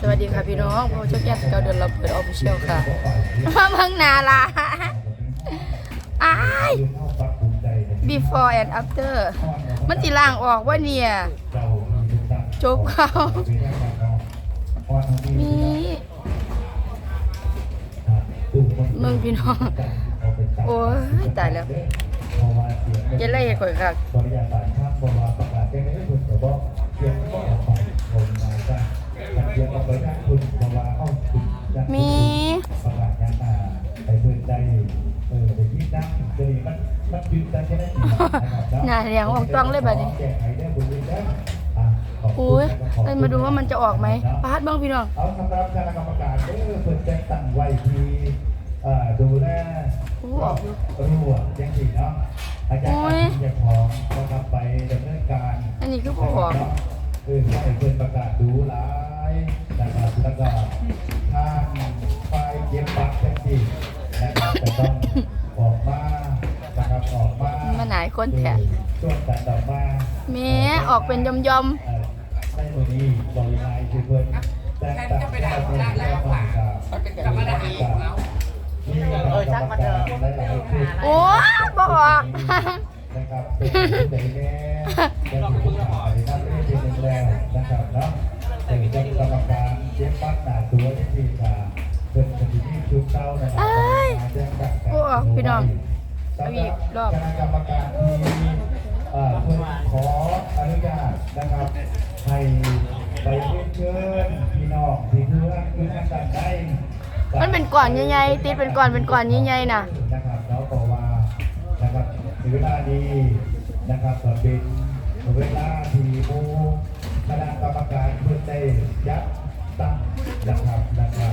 สวัสดีค่ะพี่น้องพ่อชกแก้วเก้าเดือนเราเปิดออฟฟิเชียลค่ะมาเพิ่งนาละอ้าย before and after มันติล่างออกว่าเนี่ยจบเขามีมึงพี่น้อง โอ้ยตายแล้วจะไล่ให้ข่อยค่ะ มีประกาศงานมาไปเพื่อนใจเออไปที่นั่งจะมีมันมันยืนใจแค่นั้นเองนะครับหน้าเรียงออกต้องเลยบัดนี้แก้ไขได้บุญได้อะขอบคุณอุ้ยนะครับเอ้ยมาดูว่ามันจะออกไหมปาดเบ้างพี่น้องเอาสำหรับคณะกรรมการเด้อเพื่อนแจ้งตั้งไว้ที่เอ่อดูแลอู้ออกอยู่รั่วยังสี่เนาะอาจารย์โอ้ยเจ้าของนะครับไปดำเนินการ อันนี้คือบ่ออกเออให้เพื่อนประกาศดูหลาย นะครับแล้วก็ทางไฟเย็บปักยังสี่นะครับจะต้องออกมานะครับออกมามาหลายคนแท้ช่วงการออกมาแหม่ออกเป็นยอมยอมเอ่อในมือนี้บริหารคือเพื่อนแต่งตั้งให้เพื่อนแล้วก็กรรมการมีเออช่างมาเถอะหลายๆคนๆโอ้ยบ่ออกนะครับเป็นผู้ใหญ่แน่ได้ถูกขายนักเรียนเป็นหนึ่งแล้วนะครับเนาะ เป็นเจ้ากรรมการเจ็บปักหนาตัวที่ทีค่ะเป็นคดีที่ชุดเต้านะครับแจ้งกักกันพี่น้องเอาอีกรอบคณะกรรมการที่เอ่อเพื่อขออนุญาตนะครับให้ไปเชิญพี่น้องที่เพื่อนเพื่อนกันได้มันเป็นก่อนใหญ่ๆติดเป็นก่อนเป็นก่อนใหญ่ๆนะนะครับแล้วก็ว่านะครับเวลานี้นะครับเป็นเวลาที่ผู้ คณะกรรมการเพื่อได้ยัดตั้งนะครับนะครับ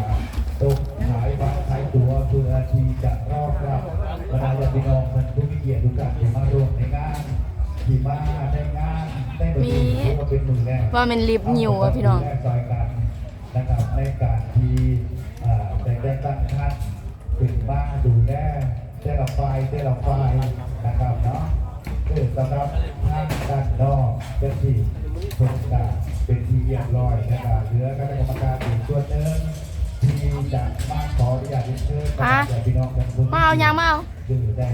ตกขายบัตรขายตั๋วเพื่อที่จะรอบรับบรรดาญาติพี่น้องมันผู้มีเกียรติทุกท่านที่มาร่วมในงานที่มาในงานได้บริจาคก็เป็นมือแรกว่ามันลิฟต์นิ่วอะพี่น้องแรกซอยกันนะครับในการที่อ่าได้ได้ตั้งท่านเป็นบ้านดูแลแต่ละฝ่ายแต่ละฝ่ายนะครับเนาะคือสำหรับทางด้านนอกเจ้าที่ โครงการเป็นที่เรียบร้อยนะครับเหลือคณะกรรมการอีกส่วนหนึ่งที่จะมาขออนุญาตเรียนเชิญอะญาติพี่น้องกันบุญมาเอายางมาเอาดื้อได้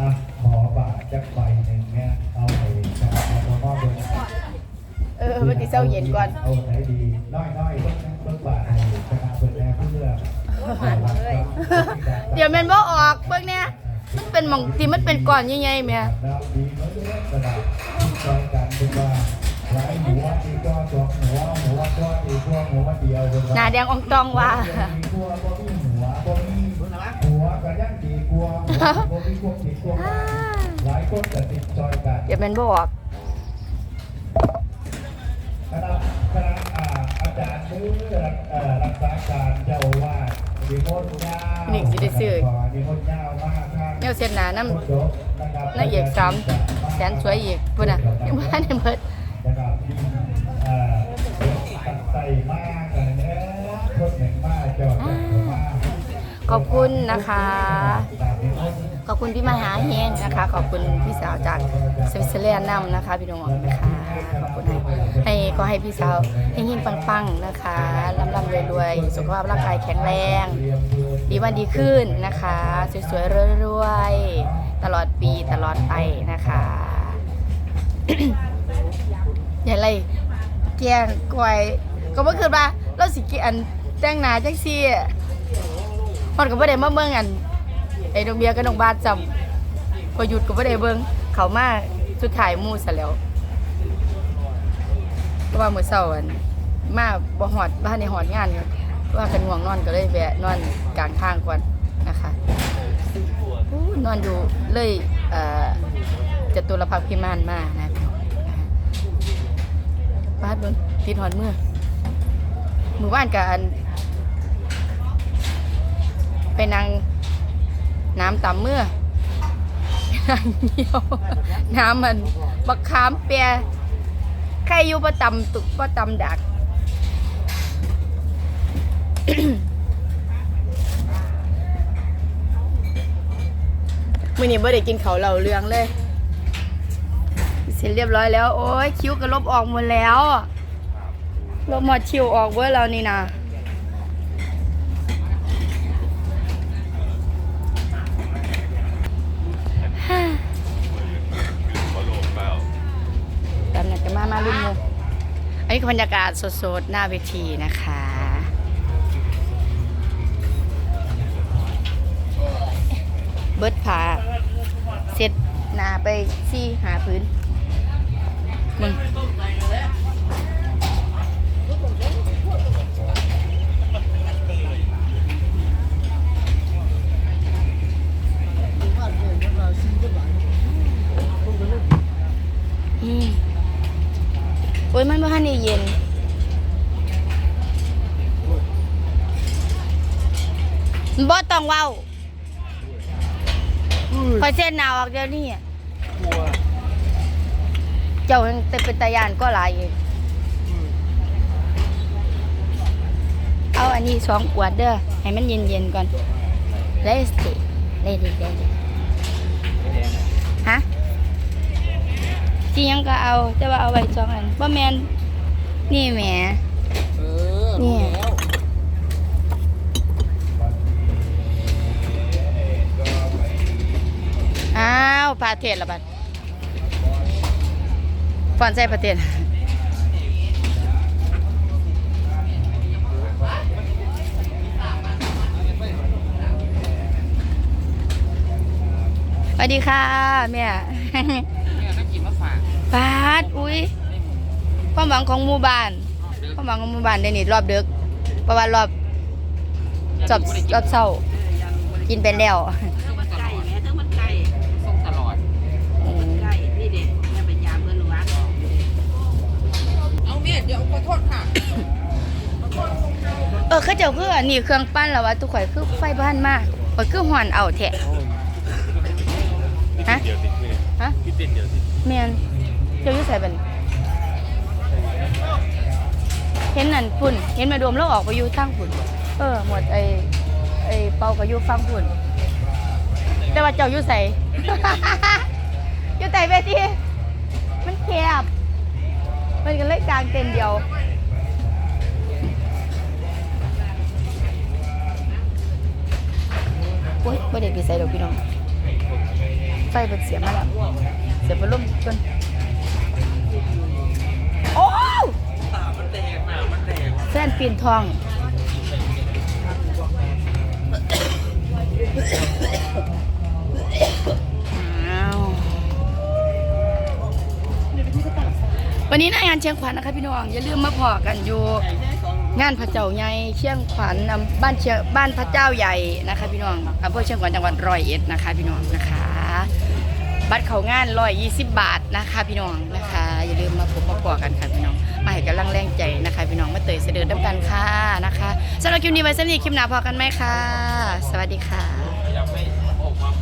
อะขอบาทจักใบหนึ่งเนี่ยเอาไปนะครับเอาไปมอบเลยเออมันติเศร้าเย็นก่อนเอาไหนดีน้อยน้อยต้นต้นบาทให้ชนะเปิดแอร์เพื่อเดี๋ยวแมันบ่ออกเบิ่งเนี่ย มันเป็นหม่องที่มันเป็นก่อนใหญ่ๆแม่แล้วดีน้อยเยอะกระดาษซอยกันเป็นว่าหลายหัวอีกก็สองหัวหัวก็อีกพวกหัวเดียวเป็นหน้าแดงอองตองว่ามีกลัวบ่มีหัวบ่มีหัวก็ยังดีกลัวหัวบ่มีพวกติดกลัวหลายคนก็ติดซอยกันเดี๋ยวแมันบ่ออกคณะคณะอ่าอาจารย์มือเอ่อรักษาการเจ้าอาวาสมีมนต์ยาวนี่สิได้ซื้อมีมนต์ยาวมากครับเงี้ย วเส้นหนาน้คนจบนะครับำนางเอกสามแสนสวยอีกพุ่นน่ะยังบ่ทันได้เบิดนะครับที่เอ่อตั้งใจมากเลยนะคนหนึ่งมากจอดจากหัวมากขอบคุณนะคะตามนี้มนต์ขอบคุณพี่มหาเฮงนะคะ ขอบคุณพี่สาวจากสวิตเซอร์แลนด์นำนะคะ พี่น้องนะคะขอบคุณให้ให้ก็ให้พี่สาวเฮงๆปังๆนะคะร่ำๆรวยๆสุขภาพร่างกายแข็งแรง ดีวันดีขึ้นนะคะ สวยๆรวยๆตลอดปีตลอดไปนะคะอย่าไรแกงกวยก็บ่อคือว่าเราสิกิอันแต่งน้าจังซี่มันก็บ่ได้มาเบิ่งอันไอ้ดอกเบียกับดอกบาทจำพอหยุดก็บ่ได้เบิ่งเขามาสุดท้ายมู่ซะแล้วเพราะว่ามื้อเช้าอันมาบ่ฮอดบ้านในฮอดงานอยู่ ว่ากันง่วงนอนก็เลยแวะนอนกลางทางก่อนนะคะนอนอยู่เลยเจตุรพักพิมานมานะพี่น้องนะคะบาดเบิ่งติดหอดมือมือว่านกับอันไปนั่งน้ำต่ำเมื่อนั่งเหี่ยว น้ำมันบักขามเปียใครอยู่ประตำตุกประตำดัก มื่อนี้บ่ได้กินเขาเหล่าเรืองเลย เสร็จเรียบร้อยแล้ว โอ้ยคิ้วก็ลบออกหมดแล้วลบหมดคิ้วออกเว้ยแล้วนี่นะตามนั้นก็มามารุ่นโมอันนี้คือบรรยากาศสดๆ หน้าเวทีนะคะ เบิดผาเสร็จหนาไปซี่หาพื้นมึงอืมโอ้ยมันบ่ทันได้เย็นบ่ต้องเว้า คอยเส้นหนาวออกเดี๋ยวนี้อะเจ้ายังแต่เป็นตายานก็หลายเองเอาอันนี้สองขวดเด้อให้มันเย็นๆก่อนเลสติเลดิเลดิฮะจียังก็เอาแต่ว่าเอาไว้สองอันบ่แมนนี่แหม เทศละบัดฟอนใส่ประเทศสวัสดีค่ะแม่เนี่ยนักกินมาฝากปาดอุ้ยความหวังของหมู่บ้านความหวังของหมู่บ้านได้นี่รอบดึกเพราะว่ารอบรอบรอบเช้ากินไปแล้ว ดี๋ยวขอโทษค่ะเออเขาเจ้าคืออันนี้เครื่องปั้นแล้วว่าทุกข่อยคือไฟบ้านมากข่อยคือหอนเอาแท้ฮะเดี๋ยวติดเนี่ยฮะพี่ติดเดี๋ยวติดแม่นเจ้าอยู่ไสบัดนี้เห็นนั่นปุ่น เห็นแม่ดวมแล้วออกไปอยู่ทางปุ่น เออ หมดไอ้ไอ้เปาก็อยู่ฟังปุ่น แต่ว่าเจ้าอยู่ไสอยู่ไสเวทีมันแคบ มันก็เลยกลางเต็นท์เดียวโอ๊ยไม่ได้ไปใส่ดอกพี่น้อง ไฟเปิดเสียมาแล้ว เสียบลมจนโอ้วมันแดงนะมันแดงแฟนปีนทอง วันนี้หนางานเชียงขวัญนะคะพี่น้องอย่าลืมมาพอกันอยู่งานพระเจ้าใหญ่เชียงขวัญอำบ้านเชียงบ้านพระเจ้าใหญ่นะคะ พี่น้องอำเภอเชียงขวัญจังหวัดร้อยเอ็ดนะคะ พี่น้องนะคะ บัตรเขางานร้อยยี่สิบบาทนะคะ พี่น้องนะคะ อย่าลืมมาพบมาปอกันค่ะพี่น้องมาให้กำลังแรงใจนะคะ พี่น้องมาเตยเสด็จน้ำกันค่ะนะคะสำหรับคลิปนี้ไว้สำหรับคลิปหน้าพอกันไหมคะสวัสดีค่ะ